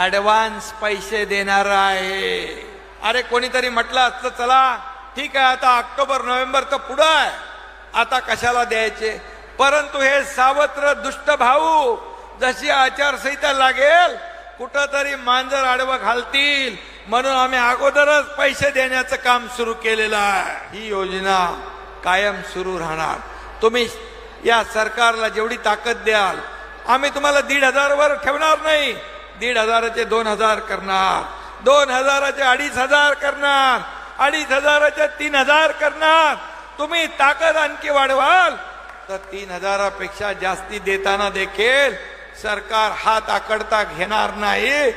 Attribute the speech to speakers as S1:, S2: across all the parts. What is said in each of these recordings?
S1: Advance पैसे देणार आहे. अरे कोणीतरी म्हटलं असतं चला ठीक आहे आता ऑक्टोबर नोव्हेंबर तर पुढं आहे. आता कशाला द्यायचे? परंतु हे सावत्र दुष्ट भाऊ जशी आचारसंहिता लागेल कुठंतरी मांजर आडवं घालतील. म्हणून आम्ही अगोदरच पैसे देण्याचं काम सुरू केलेलं आहे. ही योजना कायम सुरू राहणार. तुम्ही या सरकारला जेवढी ताकद द्याल आम्ही तुम्हाला दीड हजारवर ठेवणार नाही. दीड हजाराचे दोन हजार करणार. दोन हजाराचे अडीच हजार करणार. अडीच हजाराचे तीन हजार करणार. तुम्ही ताकद आणखी वाढवाल. तर तीन हजारापेक्षा जास्ती देताना देखील सरकार हात आकडता घेणार नाही.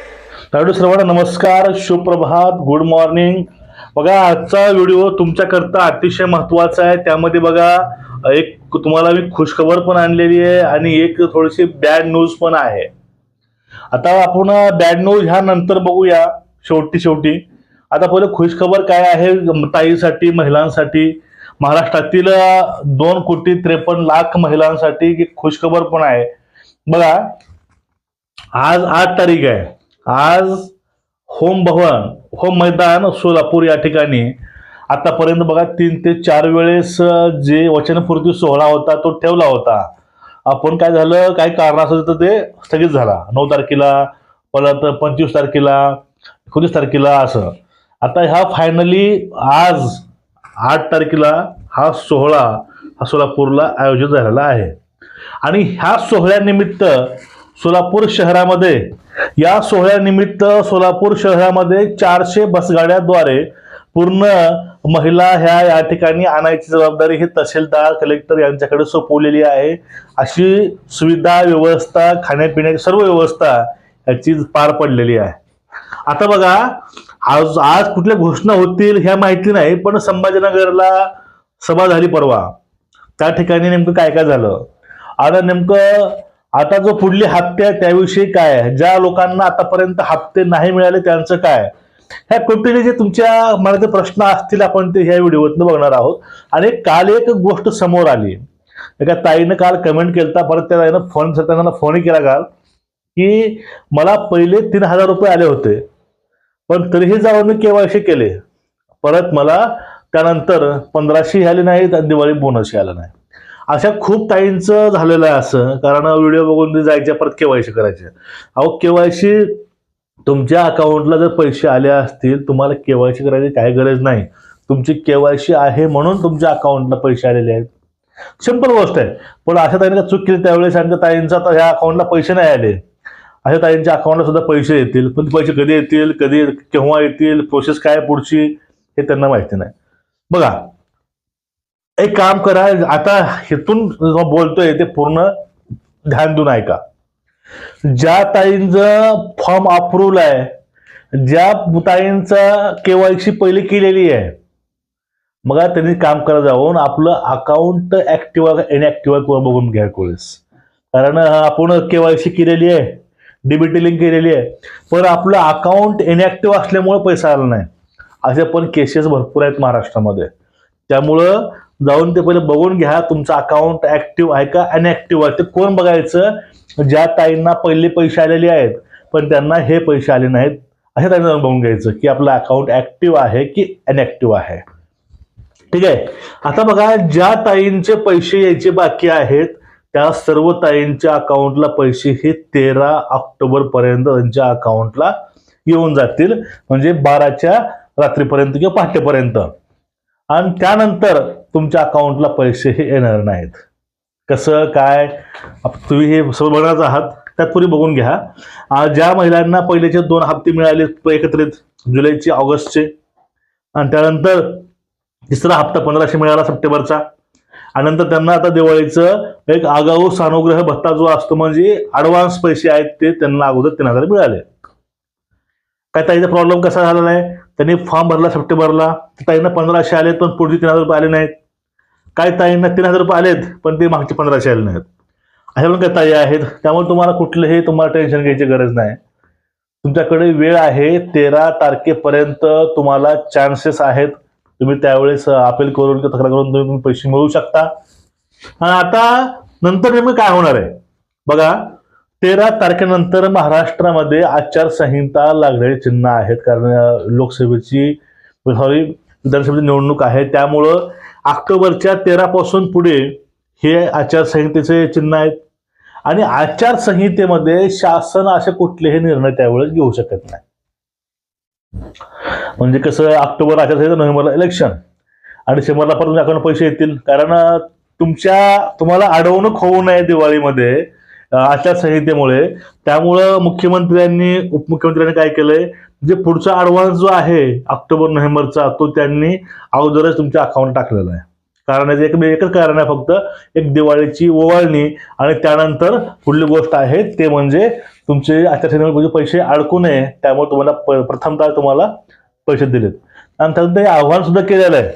S2: ताडू सर्वांना नमस्कार सुप्रभात गुड मॉर्निंग बघा आजचा व्हिडिओ तुमच्याकरता अतिशय महत्त्वाचा आहे. त्यामध्ये बघा एक तुम्हाला मी खुशखबर पण आणलेली आहे आणि एक थोडीशी बॅड न्यूज पण आहे. आता आपण बॅड न्यूज ह्या नंतर बघूया शेवटी शेवटी. आता पहिले खुशखबर काय आहे ताईसाठी महिलांसाठी? महाराष्ट्रातील दोन कोटी त्रेपन्न लाख महिलांसाठी खुशखबर पण आहे. बघा आज आठ तारीख आहे. आज होम भवन होम मैदान सोलापूर या ठिकाणी. आतापर्यंत बघा तीन ते चार वेळेस जे वचनपूर्ती सोहळा होता तो ठेवला होता. आपण काय झालं काही कारणास्तव तर ते स्थगित झाला. नऊ तारखेला परत पंचवीस तारखेला एकोणीस तारखेला असं. आता ह्या फायनली आज आठ तारखेला हा सोहळा हा सोलापूरला आयोजित झालेला आहे. आणि ह्या सोहळ्यानिमित्त सोलापूर शहरामध्ये या सोहळ्यानिमित्त सोलापूर शहरामध्ये चारशे बसगाड्याद्वारे पूर्ण महिला ह्या या ठिकाणी आणायची जबाबदारी ही तहसीलदार कलेक्टर यांच्याकडे सोपवलेली आहे. अशी सुविधा व्यवस्था खाण्यापिण्याची सर्व व्यवस्था याची पार पडलेली आहे. आता बघा आज आज कुठल्या घोषणा होतील ह्या माहिती नाही पण संभाजीनगरला सभा झाली परवा. त्या ठिकाणी नेमकं काय काय झालं? आता नेमकं आता जो पुढली हप्ते आहे त्याविषयी काय आहे? ज्या लोकांना आतापर्यंत हप्ते नाही मिळाले त्यांचं काय? ह्या कुठले जे तुमच्या मनाचे प्रश्न असतील आपण ते ह्या व्हिडिओतनं बघणार आहोत. आणि काल एक गोष्ट समोर आली. एका ताईनं काल कमेंट केलता परत त्या ताईनं फोन त्यांना फोनही केला काल की मला पहिले तीन हजार रुपये आले होते पण तरीही जाऊन मी केवायसी केले. परत मला त्यानंतर पंधराशे आले नाहीत आणि दिवाळी बोनसही आला नाही. अशा खूप ताईंचं झालेलं आहे असं कारण व्हिडिओ बघून ते जायचे परत केवायसी करायचे. अहो केवायसी तुमच्या अकाउंटला जर पैसे आले असतील तुम्हाला केवायसी करायची काही गरज नाही. तुमची केवायसी आहे म्हणून तुमच्या अकाउंटला पैसे आलेले आहेत. सिंपल गोष्ट आहे. पण अशा ताईने चूक केली त्यावेळेस आमच्या ताईंचा ह्या अकाउंटला पैसे नाही आले. अशा ताईंच्या अकाउंटला सुद्धा पैसे येतील. पण पैसे कधी येतील कधी केव्हा येतील प्रोसेस काय पुढची हे त्यांना माहिती नाही. बघा एक काम करा आता हेतून बोलतोय ते पूर्ण ध्यान देऊन ऐका. ज्या ताईंचं फॉर्म अप्रूव्हल आहे ज्या ताईंचा केवायसी पहिली केलेली आहे मग त्यांनी काम करा जाऊन आपलं अकाउंट ऍक्टिव्ह इनऍक्टिव्ह इनॅक्टिव्ह बघून घ्या कोळीस कारण आपण केवायसी केलेली आहे डीबीटी लिंक केलेली आहे. पण आपलं अकाउंट इनऍक्टिव्ह असल्यामुळे पैसा आला नाही. असे पण केसेस भरपूर आहेत महाराष्ट्रामध्ये. त्यामुळं जाऊन ते पहिले बघून घ्या तुमचं अकाउंट ऍक्टिव्ह आहे का अनऍक्टिव्ह आहे. ते कोण बघायचं? ज्या ताईंना पहिले पैसे आलेले आहेत पण त्यांना हे पैसे आले नाहीत अशा ताईंना जाऊन बघून घ्यायचं की आपलं अकाउंट ऍक्टिव्ह आहे की अनऍक्टिव्ह आहे. ठीक आहे? आता बघा ज्या ताईंचे पैसे यायचे बाकी आहेत त्या सर्व ताईंच्या अकाउंटला पैसे हे तेरा ऑक्टोबर पर्यंत त्यांच्या अकाउंटला येऊन जातील म्हणजे बाराच्या रात्रीपर्यंत किंवा पहाटेपर्यंत. आणि त्यानंतर तुमच्या अकाउंटला पैसे हे येणार नाहीत. कसं काय? तुम्ही हे सर्व बघणारच आहात. त्यातपूर्वी बघून घ्या. ज्या महिलांना पहिलेचे दोन हप्ते मिळाले एकत्रित जुलैचे ऑगस्टचे आणि त्यानंतर तिसरा हप्ता पंधराशे मिळाला सप्टेंबरचा आणि नंतर त्यांना आता दिवाळीचं एक आगाऊ सानुग्रह भत्ता जो असतो म्हणजे ॲडव्हान्स पैसे आहेत ते त्यांना अगोदर तीन हजार मिळाले. काय ताईचा प्रॉब्लेम कसा झालेला आहे? त्यांनी फॉर्म भरला सप्टेंबरला. ताईंना पंधराशे आले पण पुढचे तीन हजार रुपये आले नाहीत. काय ताईंना तीन हजार रुपये आलेत पण ते मागचे पंधराशे आले नाहीत. अशा पण काय ताई आहेत त्यामुळे तुम्हाला कुठलंही तुम्हाला टेन्शन घ्यायची गरज नाही. तुमच्याकडे वेळ आहे तेरा तारखेपर्यंत तुम्हाला चान्सेस आहेत. तुम्ही त्यावेळेस अपील करून किंवा तक्रार करून तुम्ही पैसे मिळवू शकता. आणि आता नंतर नेमकं काय होणार आहे? बघा तेरा तारखेनंतर महाराष्ट्रामध्ये आचारसंहिता लागलेली चिन्ह आहेत. कारण लोकसभेची सॉरी विधानसभेची निवडणूक आहे. त्यामुळं ऑक्टोबरच्या तेरा पासून पुढे हे आचारसंहितेचे चिन्ह आहेत. आणि आचारसंहितेमध्ये शासन असे कुठलेही निर्णय त्यावेळेस घेऊ शकत नाही. म्हणजे कसं ऑक्टोबर आचारसंहिता नोव्हेंबरला इलेक्शन आणि डिसेंबरला परत तुमच्या अकाउंट पैसे येतील. कारण तुमच्या तुम्हाला अडवणूक होऊ नये दिवाळीमध्ये आचारसंहितेमुळे. त्यामुळं मुख्यमंत्र्यांनी उपमुख्यमंत्र्यांनी काय केलंय? जे पुढचा ऍडव्हान्स जो आहे ऑक्टोबर नोव्हेंबरचा तो त्यांनी अगोदरच तुमच्या अकाउंट टाकलेला आहे. कारण याचं एक एकच कारण आहे फक्त एक दिवाळीची ओवाळणी आणि त्यानंतर पुढली गोष्ट आहे ते म्हणजे तुमचे आचारसंहितेमध्ये पैसे अडकू नये त्यामुळे तुम्हाला प- प्रथमतः तुम्हाला पैसे दिलेत. आणि त्यानंतर हे आव्हान सुद्धा केलेलं आहे.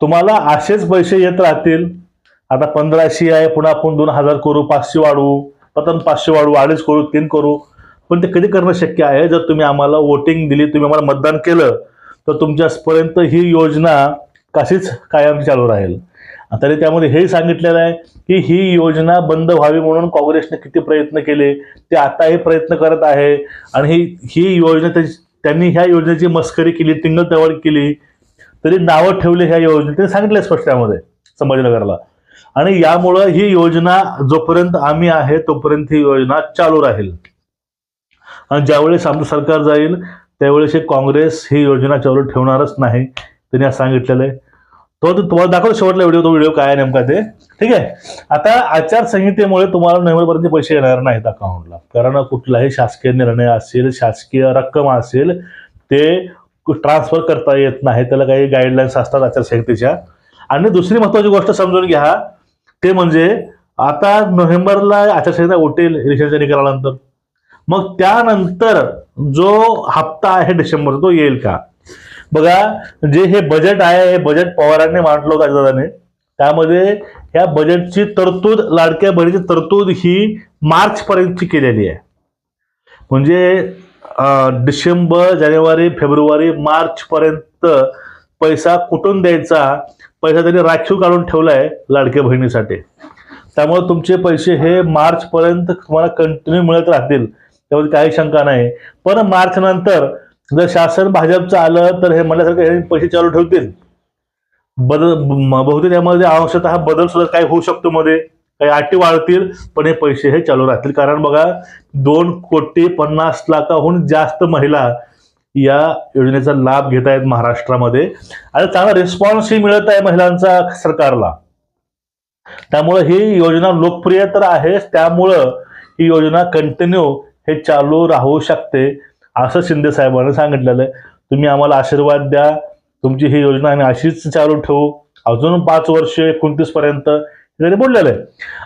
S2: तुम्हाला असेच पैसे येत राहतील. आता पंधराशे आहे पुन्हा आपण दोन हजार करू पाचशे वाढवू. प्रथम पाचशे वाढवू अडीच करू तीन करू. पण ते कधी करणं शक्य आहे? जर तुम्ही आम्हाला वोटिंग दिली तुम्ही आम्हाला मतदान केलं तर तुमच्यापर्यंत ही योजना कशीच कायम चालू राहील. तरी त्यामध्ये हे सांगितलेलं आहे की ही योजना बंद व्हावी म्हणून काँग्रेसने किती प्रयत्न केले ते आताही प्रयत्न करत आहे. आणि ही ही योजना त्यांनी ह्या योजनेची मस्करी केली टिंगल केली तरी नावं ठेवले ह्या योजने ते सांगितलं स्पष्ट त्यामध्ये संभाजीनगरला. आणि यामुळं ही योजना जोपर्यंत आम्ही आहे तोपर्यंत ही योजना चालू राहील. आणि ज्यावेळेस आमचं सरकार जाईल त्यावेळेस हे काँग्रेस ही योजना चालू ठेवणारच नाही त्यांनी आज सांगितलेलं आहे. तो तुम्हाला दाखवतो शेवटला व्हिडिओ तो व्हिडिओ काय नेमका ते. ठीक आहे? आता आचारसंहितेमुळे तुम्हाला नोव्हेंबरपर्यंत पैसे येणार नाहीत अकाउंटला कारण कुठलाही शासकीय निर्णय असेल शासकीय रक्कम असेल ते ट्रान्सफर करता येत नाही. त्याला काही गाईडलाईन्स असतात आचारसंहितेच्या. आणि दुसरी महत्वाची गोष्ट समजून घ्या ते म्हणजे आता नोव्हेंबरला आचारसंहिता उठेल इलेक्शनच्या निकालानंतर मग त्यानंतर जो हप्ता आहे डिसेंबरचा तो येईल का? बघा जे हे बजेट आहे हे बजेट पवारांनी मांडलं होतं त्यामध्ये या बजेटची तरतूद लाडक्या बहिणीची तरतूद ही मार्च पर्यंतची केलेली आहे. म्हणजे डिसेंबर जानेवारी फेब्रुवारी मार्च पर्यंत पैसा कुठून द्यायचा? पैसा त्यांनी राखीव काढून ठेवलाय लाडक्या बहिणीसाठी. त्यामुळे तुमचे पैसे हे मार्चपर्यंत तुम्हाला कंटिन्यू मिळत राहतील. त्यामध्ये काही शंका नाही. पण मार्च नंतर जर शासन भाजपचं आलं तर हे म्हणल्यासारखं हे पैसे चालू ठेवतील. बदल बहुतेक यामध्ये अंशतः बदल सुद्धा काय होऊ शकतो मध्ये. काही अटी वाढतील पण हे पैसे हे चालू राहतील. कारण बघा दोन कोटी पन्नास लाखाहून जास्त महिला या योजनेचा लाभ घेत आहेत महाराष्ट्रामध्ये. आणि चांगला रिस्पॉन्सही मिळत आहे महिलांचा सरकारला. त्यामुळं ही योजना लोकप्रिय तर आहेच. त्यामुळं ही योजना कंटिन्यू हे चालू राहू शकते असं शिंदे साहेबांनी सांगितलेलं आहे. तुम्ही आम्हाला आशीर्वाद द्या तुमची ही योजना आम्ही अशीच चालू ठेवू. अजून पाच वर्ष एकोणतीस पर्यंत हे त्यांनी बोललेलं आहे.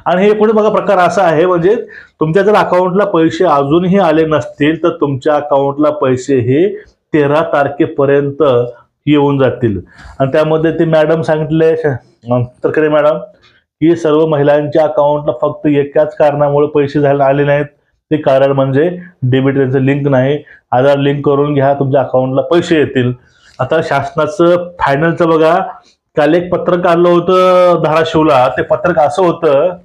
S2: आणि हे एकूण बघा प्रकार असा आहे म्हणजे तुमच्या जर अकाउंटला पैसे अजूनही आले नसतील तर तुमच्या अकाउंटला पैसे हे तेरा तारखेपर्यंत येऊन जातील. आणि त्यामध्ये ते मॅडम सांगितले तरकरे मॅडम की सर्व महिलांच्या अकाउंटला फक्त एकाच कारणामुळे पैसे झाले आले नाहीत. ते कारण म्हणजे डेबिट त्यांचं लिंक नाही. आधार लिंक करून घ्या तुमच्या अकाउंटला पैसे येतील. आता शासनाचं फायनलचं बघा. काल एक पत्रक आलं होतं धाराशिवला. ते पत्रक असं होतं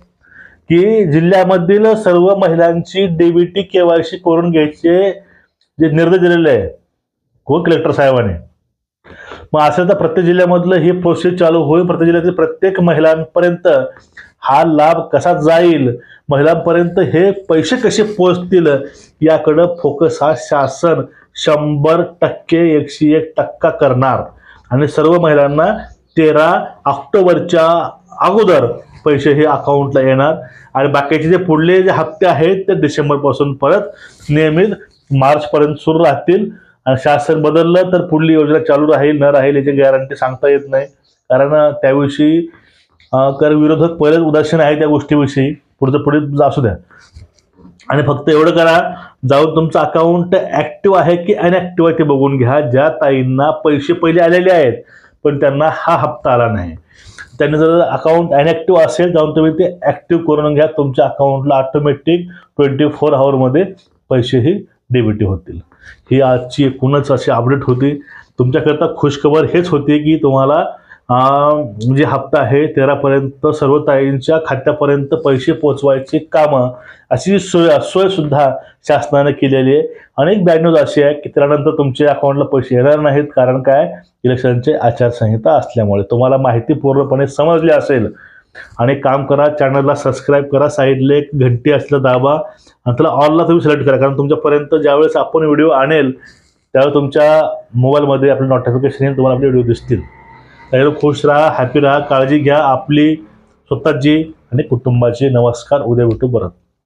S2: की जिल्ह्यामधील सर्व महिलांची डेबिटी केवायसी करून घ्यायचे जे निर्देश दिलेले आहे कोण? कलेक्टर साहेबांनी. मग असं तर प्रत्येक जिल्ह्यामधलं ही प्रोसेस चालू होईल. प्रत्येक जिल्ह्यातील प्रत्येक महिलांपर्यंत हा लाभ कसा जाईल? महिलांपर्यंत हे पैसे कसे पोहोचतील? याकडं फोकस हा शासन शंभर टक्के एकशे एक टक्का करणार. आणि सर्व महिलांना तेरा ऑक्टोबरच्या अगोदर पैसे हे अकाउंटला येणार. आणि बाकीचे जे पुढले जे हप्ते आहेत ते डिसेंबरपासून परत नियमित मार्चपर्यंत सुरू राहतील. आणि शासन बदललं तर पुढली योजना चालू राहील न राहील याची गॅरंटी सांगता येत नाही. कारण त्याविषयी कर विरोधक पहिलेच उदासीन आहे त्या गोष्टीविषयी. पुढचं पुढे असू द्या. आणि फक्त एवढं करा जाऊन तुमचं अकाउंट ऍक्टिव्ह आहे की अनऍक्टिव्ह आहे ते बघून घ्या. ज्या ताईंना पैसे पहिले आलेले आहेत पण त्यांना हा हप्ता आला नाही. त्यांनी जर अकाउंट अनऍक्टिव्ह असेल जाऊन तुम्ही ते ऍक्टिव्ह करून घ्या. तुमच्या अकाउंटला ऑटोमॅटिक ट्वेंटी फोर आवरमध्ये पैसेही डेबिटी होतील. ही आजची एकूणच अशी अपडेट होती. तुमच्याकरता खुशखबर हेच होती की तुम्हाला जे म्हणजे हप्ता आहे तेरापर्यंत सर्व ताईंच्या खात्यापर्यंत पैसे पोचवायची कामं अशी सोय सोयसुद्धा शासनाने केलेली आहे. अनेक बॅड न्यूज अशी आहे की त्यानंतर तुमच्या अकाउंटला पैसे येणार नाहीत. कारण काय? इलेक्शनचे आचारसंहिता असल्यामुळे. तुम्हाला माहिती पूर्णपणे समजली असेल. आणि काम करा चॅनलला सबस्क्राईब करा साईडला एक घंटी असलं दाबा. आणि त्याला ऑलला तुम्ही सिलेक्ट करा. कारण तुमच्यापर्यंत ज्यावेळेस आपण व्हिडिओ आणेल त्यावेळेस तुमच्या मोबाईलमध्ये आपले नोटिफिकेशन येईल तुम्हाला आपले व्हिडिओ दिसतील. त्यावेळेला खुश राहा हॅपी राहा काळजी घ्या. आपली स्वतःची आणि कुटुंबाची नमस्कार. उद्या भेटू परत.